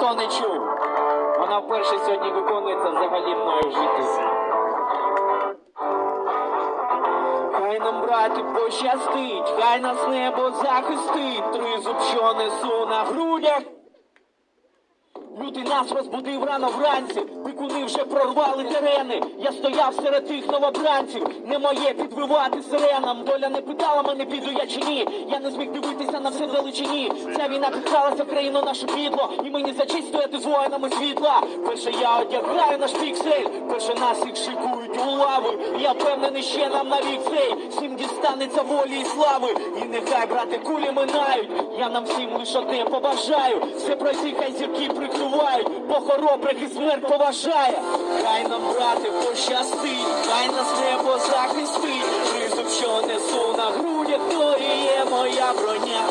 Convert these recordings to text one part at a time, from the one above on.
хто не чув. Вона вперше сьогодні виконується взагалі мною в житті. Хай нам, брати, пощастить, хай нас небо захистить, тризуб, що несу на грудях. Лютий нас розбудив рано вранці, пикуни вже прорвали терени. Я стояв серед тих новобранців, не моє підвивати сиренам. Доля не питала мене, піду я чи ні. Я не зміг дивитися на все вдалечині. Ця війна підкралася в країну нашу підло, і мені за стояти з воїнами світла. Перше я одягаю наш піксель, перше нас їх шикують у. Я впевнений, ще нам навік цей всім дістанеться волі і слави. І нехай брати кулі минають. Я нам всім лише одне побажаю. Все пройти, хай зірки прикривають, бо хоробрих і смерть поважає. Хай нам, брати, пощастить, хай нас небо захистить. Призов, що несу на грудях, то і є моя броня.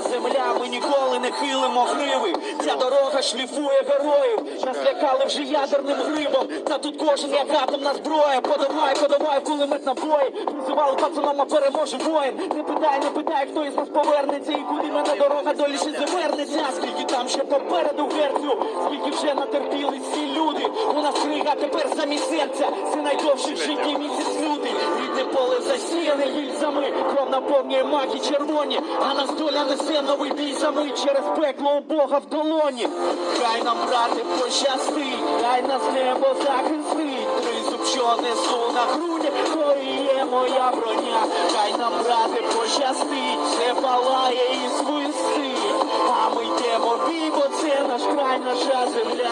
Земля. Ми ніколи не хилимо гриви. Ця дорога шліфує героїв. Нас лякали вже ядерним грибом. Та тут кожен як атомна зброя. Подавай, подавай, кулемет на бой. Призивали пацаном, а переможе воїн. Не питай, не питай, хто із нас повернеться і куди мене дорога долі ще завернеться. Скільки там ще попереду герцю, скільки вже натерпілись ці люди. У нас крига тепер замість серця. Це найдовший в житті місяць лютий. Засіяне гільзами. Кров наповнює маки червоні. А нас доля несе новий бій за мить через пекло у Бога в долоні. Хай нам, брати, пощастить, хай нас небо захистить. Тризуб, що несу на грудях, то і є моя броня. Хай нам, брати, пощастить, все палає і свистить. А ми йдемо бій, бо це наш край, наша земля.